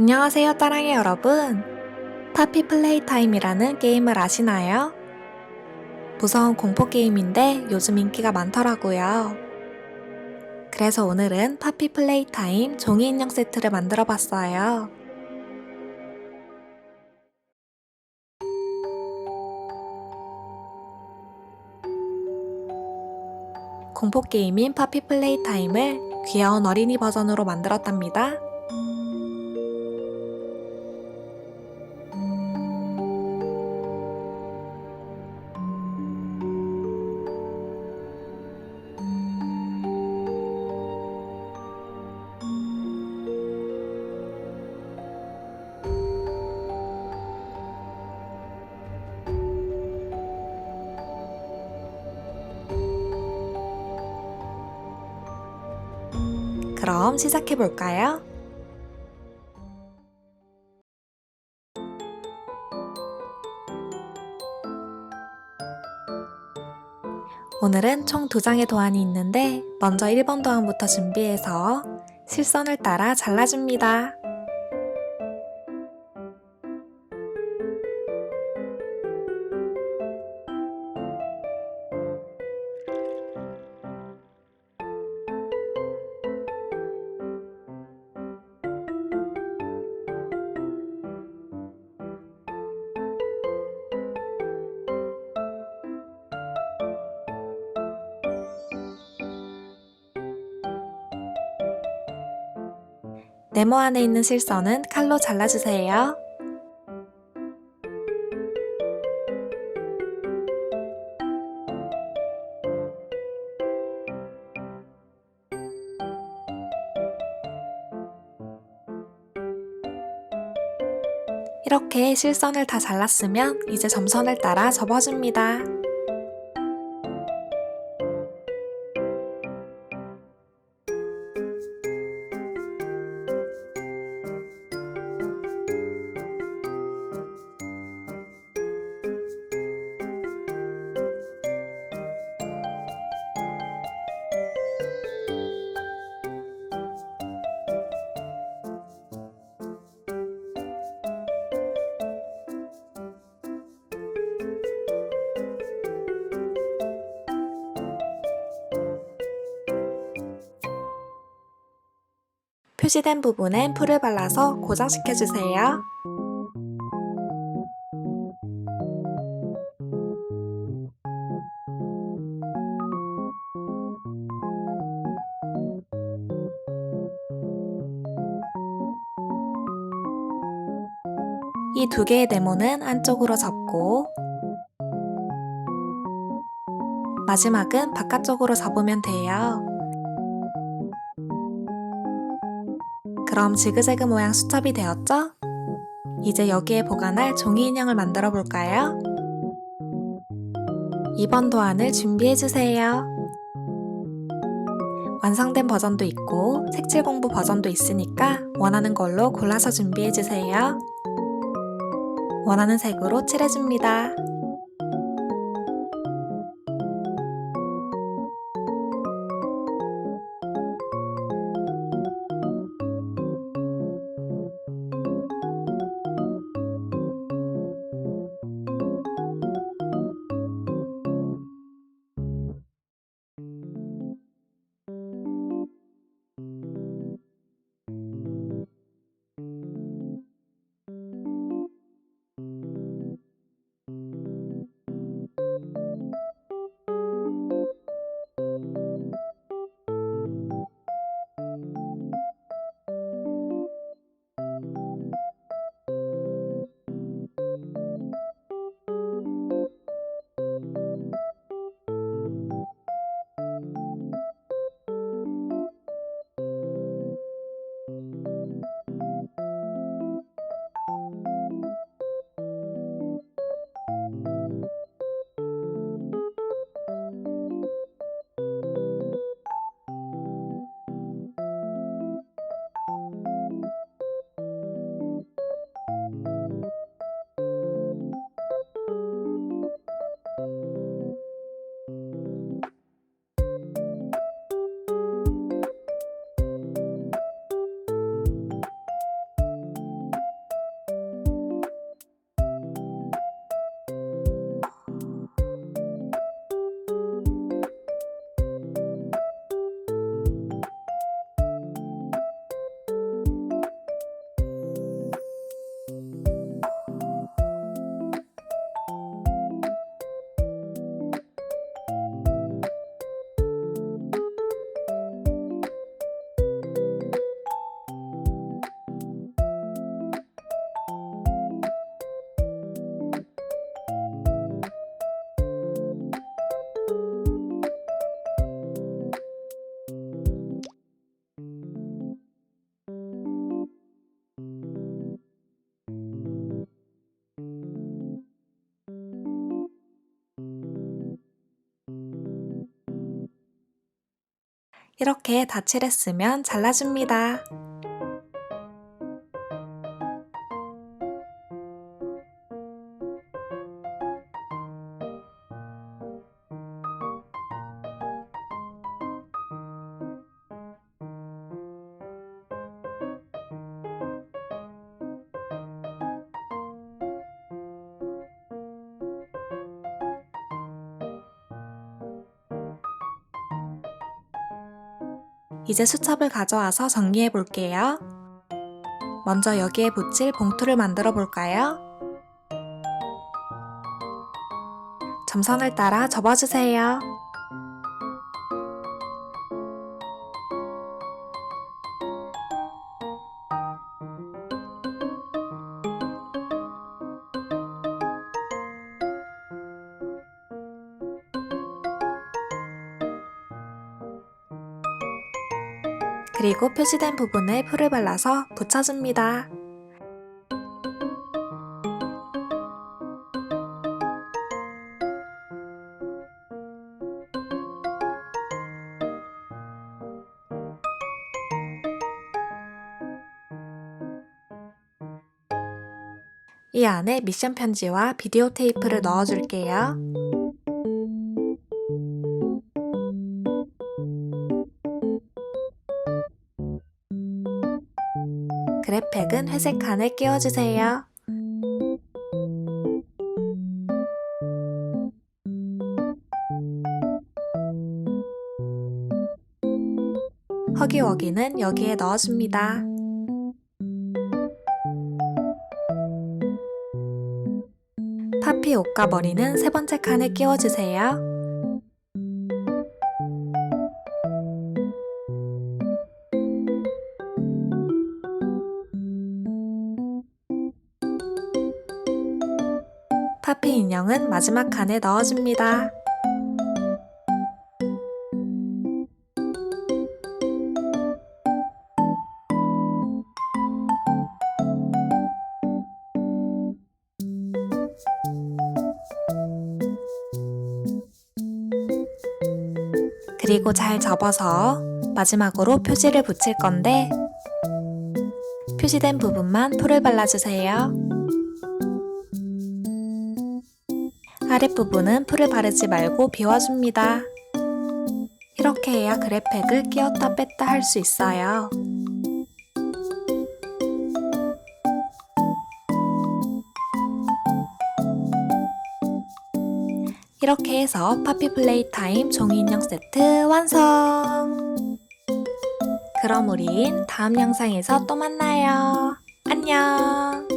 안녕하세요, 따랑이 여러분. 파피 플레이 타임이라는 게임을 아시나요? 무서운 공포 게임인데 요즘 인기가 많더라고요. 그래서 오늘은 파피 플레이 타임 종이 인형 세트를 만들어 봤어요. 공포 게임인 파피 플레이 타임을 귀여운 어린이 버전으로 만들었답니다. 그럼 시작해 볼까요? 오늘은 총 두 장의 도안이 있는데 먼저 1번 도안부터 준비해서 실선을 따라 잘라줍니다. 네모 안에 있는 실선은 칼로 잘라주세요. 이렇게 실선을 다 잘랐으면 이제 점선을 따라 접어줍니다. 표시된 부분엔 풀을 발라서 고정시켜주세요. 이 두 개의 네모는 안쪽으로 접고 마지막은 바깥쪽으로 접으면 돼요. 그럼 지그재그 모양 수첩이 되었죠? 이제 여기에 보관할 종이 인형을 만들어 볼까요? 2번 도안을 준비해 주세요. 완성된 버전도 있고 색칠 공부 버전도 있으니까 원하는 걸로 골라서 준비해 주세요. 원하는 색으로 칠해줍니다. 이렇게 다 칠했으면 잘라줍니다. 이제 수첩을 가져와서 정리해 볼게요. 먼저 여기에 붙일 봉투를 만들어 볼까요? 점선을 따라 접어주세요. 그리고 표시된 부분에 풀을 발라서 붙여줍니다. 이 안에 미션 편지와 비디오 테이프를 넣어줄게요. 그래팩은 회색 칸에 끼워주세요. 허기워기는 여기에 넣어줍니다. 파피 옷과 머리는 세 번째 칸에 끼워주세요. 파피 인형은 마지막 칸에 넣어줍니다. 그리고 잘 접어서 마지막으로 표지를 붙일 건데 표시된 부분만 풀을 발라주세요. 아랫부분은 풀을 바르지 말고 비워줍니다. 이렇게 해야 그래팩을 끼웠다 뺐다 할 수 있어요. 이렇게 해서 파피 플레이 타임 종이 인형 세트 완성! 그럼 우린 다음 영상에서 또 만나요. 안녕!